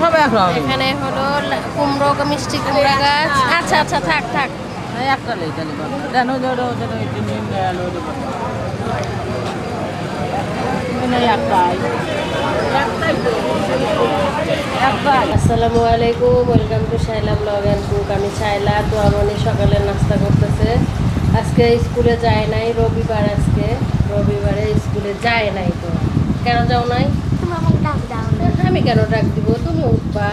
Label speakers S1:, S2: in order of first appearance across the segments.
S1: সব একরকম
S2: এখানে হলো কুমড়ো মিষ্টি কুমড়া গাছ। আচ্ছা আচ্ছা থাক থাক।
S1: একটা লেই তাহলে
S2: আসসালামু আলাইকুম welcome to Shaila blog and cook আমি শাইলা তো আমি সকালে নাস্তা করতেছে। আজকে স্কুলে যায় নাই রবিবার আজকে। রবিবারে স্কুলে যায় নাই তো। কেন যাও নাই? আমি কেন ডাক দিব? তুমি উঠবা।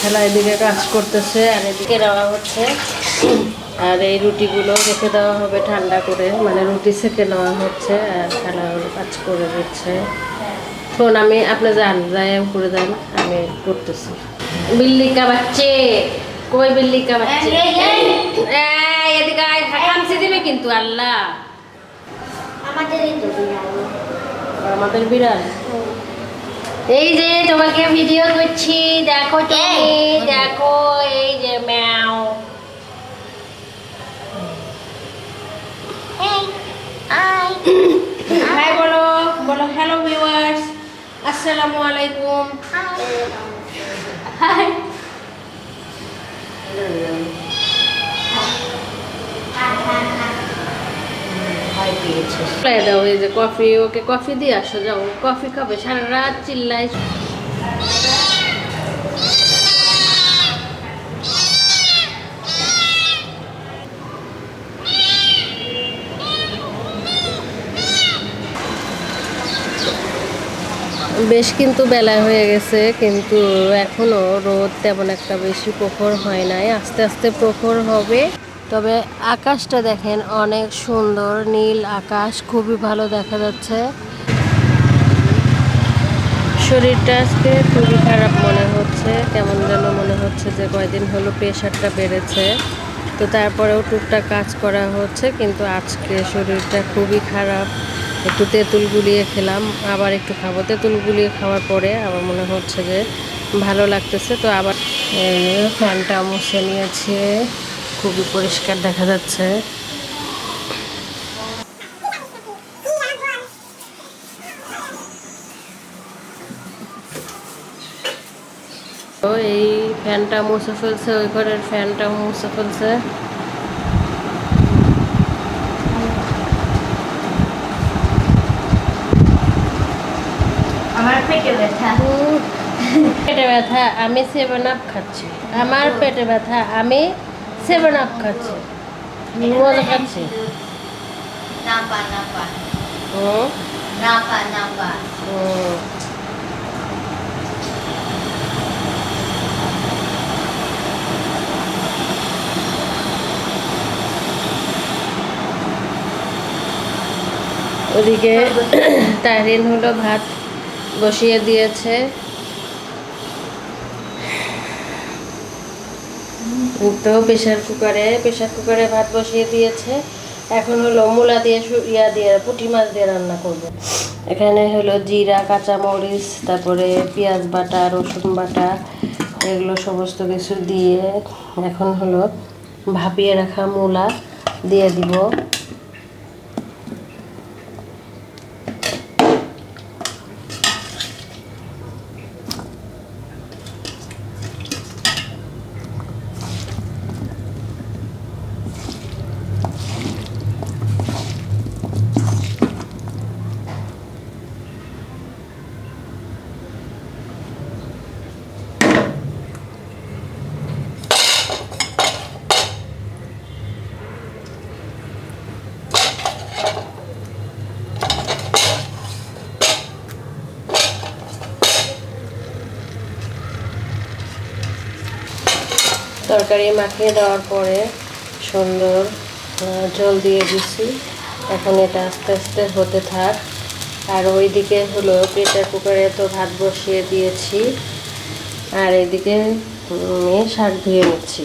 S2: খেলা এদিকে কাজ করতেছে আর এদিকে দেওয়া হচ্ছে। আর এই রুটিগুলো রেখে দেওয়া হবে ঠান্ডা করে। মানে রুটি সেকে নেওয়া হচ্ছে আর খেলা কাজ করে দিচ্ছে। শোন আমি আপনি যান যাই করে যান আমি করতেছি। বিল্লি কা বাচ্চে? কই বিল্লি কা বাচ্চে এদিকে আয় দিবে কিন্তু আল্লাহ। আমাদের বিড়াল? এই যে তোমাকে ভিডিও করছি দেখো তুমি দেখো এই যে ম্যাও। হাই বলো বলো হ্যালো ভিউয়ার্স আসসালামু আলাইকুম। হাই কফি ওকে কফি দিয়ে আসো, যাও কফি খাবে, সারা রাত বেশ কিন্তু বেলা হয়ে গেছে, কিন্তু এখনও রোদ তেমন একটা বেশি প্রখর হয় নাই। আস্তে আস্তে প্রখর হবে। তবে আকাশটা দেখেন অনেক সুন্দর, নীল আকাশ, খুবই ভালো দেখা যাচ্ছে। শরীরটা আজকে খুবই খারাপ মনে হচ্ছে, কেমন যেন মনে হচ্ছে যে কয়দিন হলো প্রেশারটা বেড়েছে। তো তারপরেও টুকটাক কাজ করা হচ্ছে, কিন্তু আজকে শরীরটা খুবই খারাপ। একটু তেঁতুল গুলিয়ে খেলাম, আবার একটু খাব। তেঁতুল গুলিয়ে খাওয়ার পরে আবার মনে হচ্ছে যে ভালো লাগতেছে, তো আবার ফ্যানটা মুছে নিয়েছে। খুবই পরিষ্কার দেখা যাচ্ছে। তো এই ফ্যানটা মুছে ফেলছে ওই ঘরের ফ্যানটা মুছে ফেলছে।
S3: আমার পেটে ব্যথা।
S2: পেটে ব্যথা আমি সেভেন আপ খাচ্ছি। আমার পেটে ব্যথা আমি সেভেন আপ খাচ্ছি। মজা খাচ্ছি।
S3: নাপা নাপা
S2: হুম,
S3: নাপা নাপা
S2: হুম। ওদিকে তাহরিন হলো ভাত বসিয়ে দিয়েছে। তো প্রেশার কুকারে প্রেশার কুকারে ভাত বসিয়ে দিয়েছে। এখন হলো মূলা দিয়ে ইয়া দিয়ে, পুঁটি মাছ দিয়ে রান্না করব। এখানে হলো জিরা, কাঁচামরিচ, তারপরে পেঁয়াজ বাটা, রসুন বাটা, এগুলো সমস্ত কিছু দিয়ে এখন হলো ভাপিয়ে রাখা মূলা দিয়ে দিব। তরকারি মাখিয়ে দেওয়ার পরে সুন্দর জল দিয়ে দিচ্ছি। এখন এটা আস্তে আস্তে হতে থাক। আর ওই দিকে হলো প্রেসার কুকারে তো ভাত বসিয়ে দিয়েছি। আর এদিকে শাক ধুয়ে নিচ্ছি।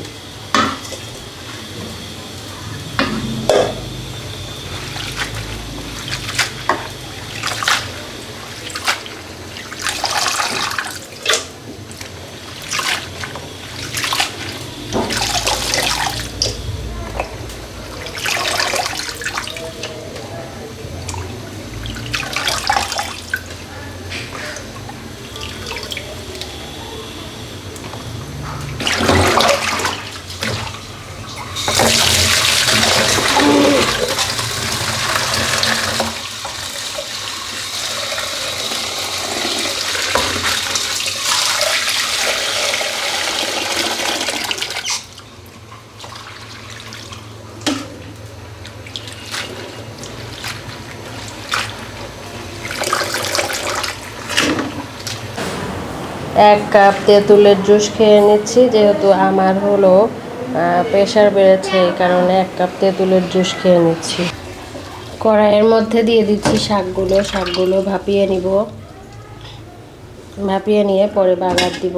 S2: এক কাপ তেঁতুলের জুস খেয়ে নিচ্ছি, যেহেতু আমার হলো প্রেশার বেড়েছে এই কারণে এক কাপ তেঁতুলের জুস খেয়ে নিচ্ছি। কড়াইয়ের মধ্যে দিয়ে দিচ্ছি শাকগুলো শাকগুলো ভাপিয়ে নিব। ভাপিয়ে নিয়ে পরে বাগার দিব।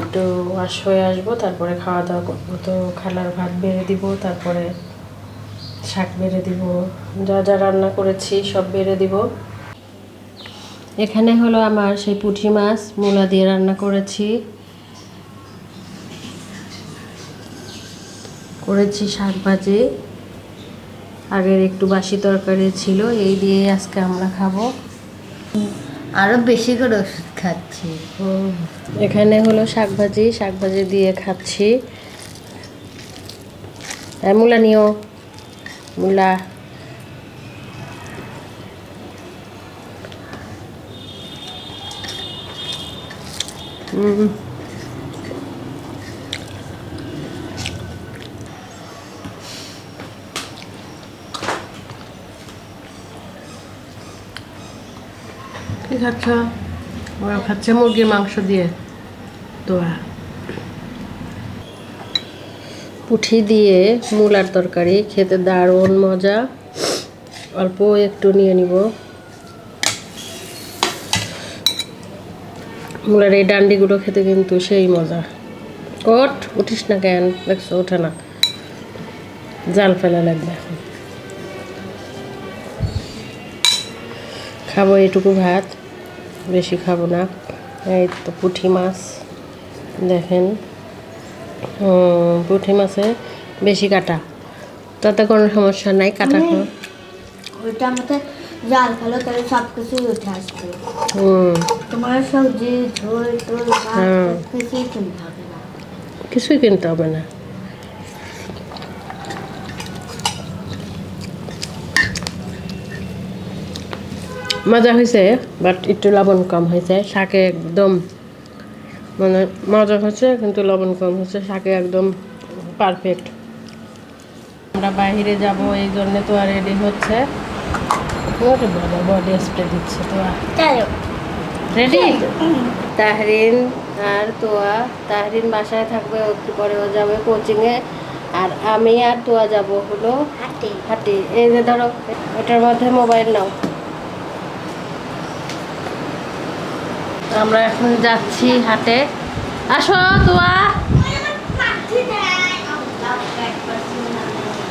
S2: একটু ওয়াশ হয়ে আসব, তারপরে খাওয়া দাওয়া করব। তো খালার ভাত বেড়ে দিব, তারপরে শাক বেড়ে দিব, যা যা রান্না করেছি সব বেড়ে দিব। এখানে হলো আমার সেই পুঁটি মাছ, মূলা দিয়ে রান্না করেছি। করেছি শাক ভাজি। আগের একটু বাসি তরকারি ছিল, এই দিয়ে আজকে আমরা খাব।
S3: আরও বেশি করে ওষুধ খাচ্ছি।
S2: এখানে হলো শাকভাজি শাকভাজি দিয়ে খাচ্ছি। হ্যাঁ মূলা নিও। মূলা। হুম। খাচ্ছ? ওরা খাচ্ছে মুরগির মাংস দিয়ে। তোয়া পুঠি দিয়ে মূলার তরকারি, খেতে দারুণ মজা। অল্প একটু নিয়ে নিব। মূলার এই ডান্ডিগুলো খেতে কিন্তু সেই মজা। ওঠ, উঠিস না কেন? দেখছ, ওঠে না। জাল ফেলা লাগবে এখন। খাব এটুকু ভাত। বেশি খাব না। এই তো পুঁটি মাছ দেখেন। পুঁটি মাছে বেশি কাটা। তাতে কোনো সমস্যা নাই কাটা খাও।
S3: ওইটা জাল ফেলো তাহলে সব কিছুই উঠে আসবে।
S2: হুম।
S3: তোমার সবজি ঝোল টোল
S2: হ্যাঁ।
S3: কিছুই কিনতে হবে না।
S2: কিছুই কিনতে হবে না। মজা হয়েছে বাট একটু লবণ কম হয়েছে শাকে একদম মানে মজা হয়েছে কিন্তু লবণ কম হয়েছে শাকে একদম পারফেক্ট আমরা বাইরে যাব এই জন্য তো আর রেডি হচ্ছে। বডি স্প্রে দিচ্ছে তো রেডি তাহরিন আর তোয়া তাহরিন বাসায় থাকবে একটু পরে ও যাবে কোচিংয়ে আর আমি আর তোয়া যাব হলো
S3: হাঁটি।
S2: হাঁটি। এই যে ধরো ওটার মধ্যে মোবাইল নাও। আমরা এখন যাচ্ছি হাটে। আসো তোয়া।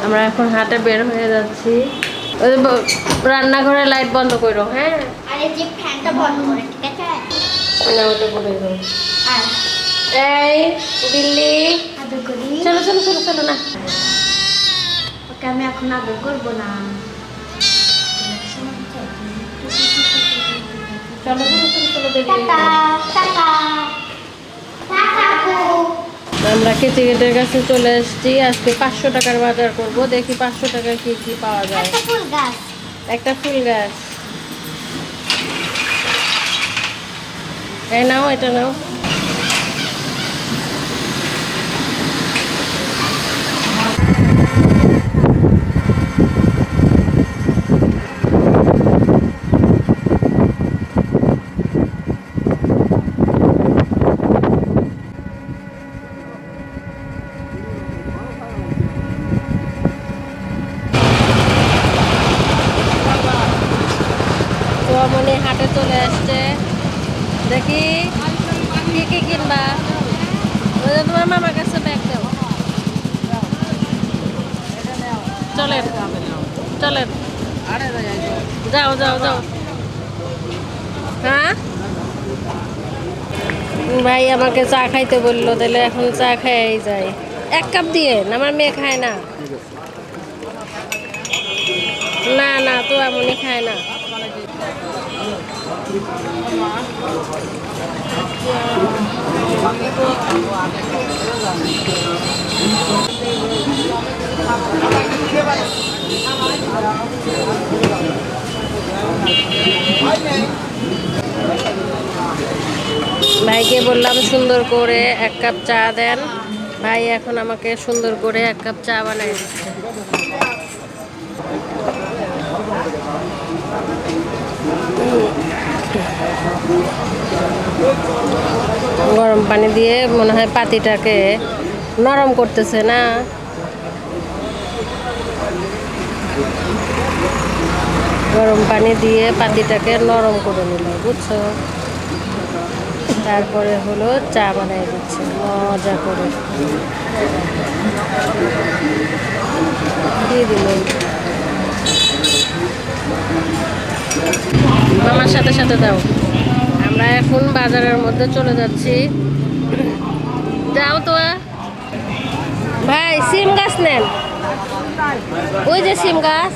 S2: আমরা এখন হাটে বের হয়ে যাচ্ছি। রান্নাঘরের লাইট বন্ধ করো হ্যাঁ?
S3: আরে যে ফ্যানটা বন্ধ করে ঠিক আছে?
S2: না ওটা করে দাও এই
S3: করি।
S2: চলো চলো চলো চলো না।
S3: ওকে আমি এখন আদর করব না।
S2: আমরা কেচি গেটের কাছে চলে এসেছি। আজকে পাঁচশো টাকার বাজার করব। দেখি পাঁচশো টাকার কি কি পাওয়া যায়।
S3: একটা ফুল গাছ।
S2: একটা ফুল গাছ। এই নাও এটা নাও তো মনে হাটে চলে আসছে দেখি কি কি কিনবা ওই যে তোমার মামার কাছে ব্যাগ দেও চলেন। চলেন। যাও যাও যাও। হ্যাঁ? ভাই আমাকে চা খাইতে বলল, তাহলে এখন চা খাই যায় এক কাপ দিয়ে আমার মেয়ে খায় না। না না, তো এমনই খায় না। ভাইকে বললাম সুন্দর করে এক কাপ চা দেন। ভাই এখন আমাকে সুন্দর করে এক কাপ চা বানাই গরম পানি দিয়ে মনে হয় পাতিটাকে নরম করতেছে না। গরম পানি দিয়ে পাতিটাকে নরম করে নিল, বুঝছ? তারপরে হলো চা বানাই দিচ্ছে, মজা করে। দিয়ে দিল। মামার সাথে সাথে দাও। আমরা এখন বাজারের মধ্যে চলে যাচ্ছি। যাও তো ভাই, সিম গাছ নেন। ওই যে সিম গাছ।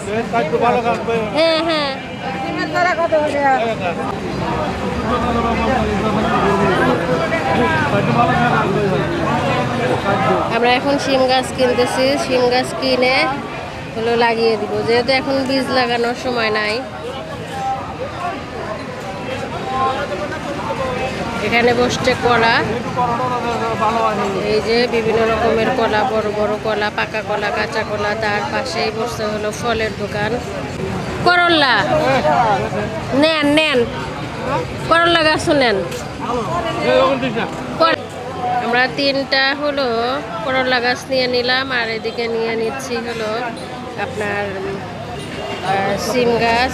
S2: হ্যাঁ হ্যাঁ। আমরা এখন সিম গাছ কিনতেছি। সিম গাছ কিনে হলো লাগিয়ে দিব। যেহেতু এখন বীজ লাগানোর সময় নাই। এখানে বসছে কলা। এই যে বিভিন্ন রকমের কলা, বড় বড় কলা, পাকা কলা, কাঁচা কলা, তার পাশেই বসছে হলো ফলের দোকান। করল্লা নেন নেন। করল্লা গাছও নেন। আমরা তিনটা হলো করলা গাছ নিয়ে নিলাম, আর এদিকে নিয়ে নিচ্ছি হলো আপনার সিম গাছ।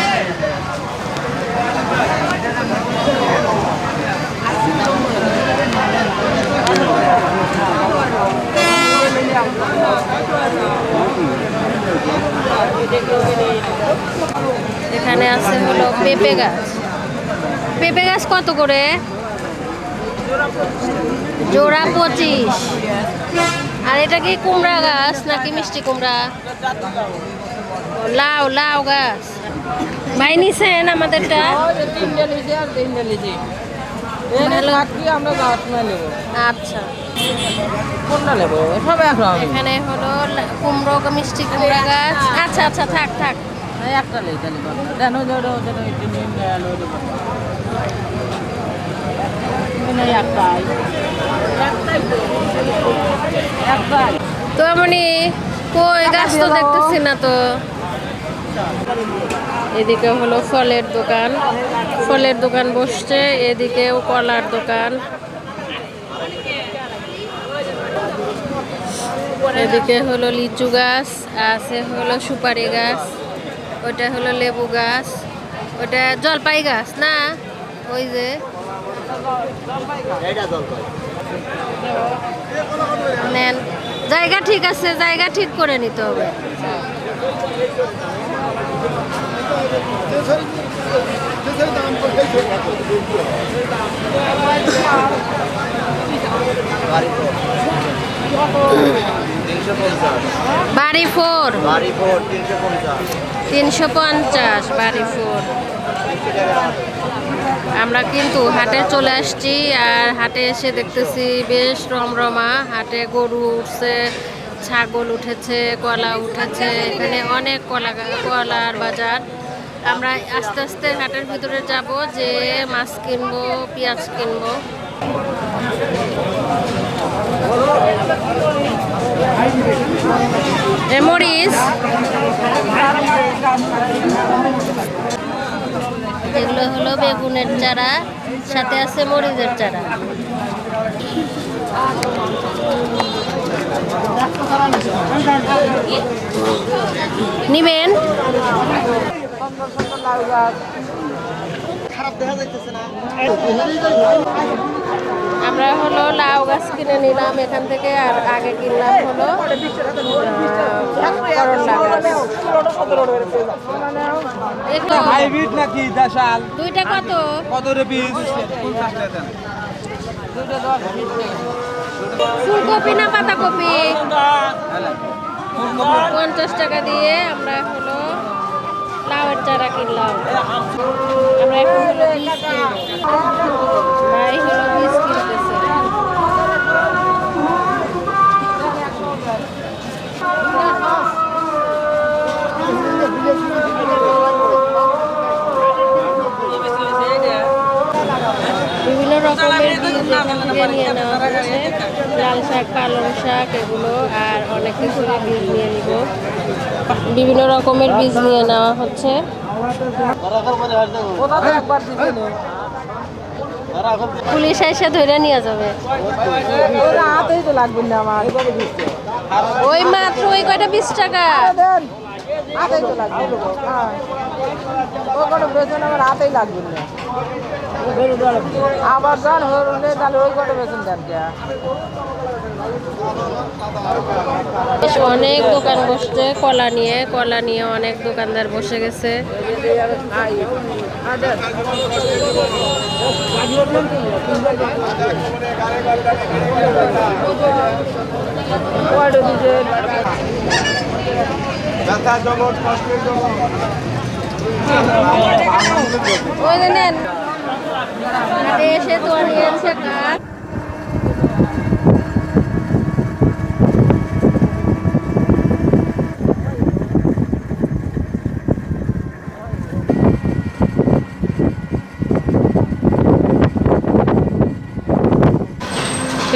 S2: এখানে আছে হলো পেঁপে গাছ। পেঁপে গাছ কত করে? জোড়া পঁচিশ। আর এটা কি কুমড়া গাছ নাকি মিষ্টি কুমড়া? লাউ লাউ গাছ। ভাই নিছেন আমাদেরটা?
S1: আমরা গাছ না নেব।
S2: আচ্ছা।
S1: কোনটা নেব? সব একরকম
S2: এখানে হলো কুমড়ো মিষ্টি কুমড়া গাছ। আচ্ছা আচ্ছা থাক থাক।
S1: একটা দেন একটাই। তো। একটাই।
S2: তো মানে কই গাছ তো দেখতেছি না তো। এদিকে হলো ফলের দোকান। ফলের দোকান বসছে, এদিকেও কলার দোকান। এদিকে হলো লিচু গাছ, আছে হলো সুপারি গাছ ওটা হলো লেবু গাছ ওটা জলপাই গাছ না? ওই যে। নেন। জায়গা ঠিক আছে, জায়গা ঠিক করে নিতে হবে। বাড়ি ফোর।
S4: তিনশো পঞ্চাশ
S2: বাড়ি ফোর। আমরা কিন্তু হাটে চলে আসছি আর হাটে এসে দেখতেছি বেশ রমরমা। হাটে গরু উঠছে ছাগল উঠেছে কলা উঠেছে এখানে অনেক কলা কলার বাজার। আমরা আস্তে আস্তে হাটের ভিতরে যাব যে মাছ কিনবো, পেঁয়াজ কিনবো। মরিচ। এগুলো হলো বেগুনের চারা, সাথে আছে মরিচের চারা। নিবেন?
S4: খারাপ দেখা যাইতেছে না।
S2: আমরা হলো লাউ গাছ কিনে নিলাম এখান থেকে আর আগে কিনলাম হলো গাছ।
S5: হাইব্রিড নাকি দেশাল?
S2: দুইটা কত?
S5: কত রে পিস
S1: দুটো দশ
S2: ফুলকপি না পাতাকপি? পঞ্চাশ টাকা দিয়ে আমরা হলো লাউয়ের চারা কিনলাম। আমরা এখন হলো বীজ কিনবো। ভাই হলো বীজ কিনতেছে। বিভিন্ন রকমের লাল শাক পালং শাক এগুলো আর অনেক কিছু বীজ নিয়ে নিব। বিভিন্ন রকমের বীজ নিয়ে নেওয়া হচ্ছে? পুলিশ এসে ধরে নিয়ে যাবে। ওই মাত্র ওই কয়টা বিশ টাকা?
S1: হাতেই তো লাগবে। ও কোনো বেতন আমার হাতেই লাগবে না। আবার যান হলে তাহলে ওই কটা বেতন দেন কে?
S2: অনেক দোকান বসছে কলা নিয়ে কলা নিয়ে অনেক দোকানদার বসে গেছে। ওই নেন। কাঠ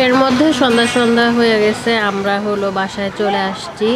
S2: এর মধ্যে সন্ধ্যা সন্ধ্যা হয়ে গেছে আমরা হলো বাসায় চলে আসছি।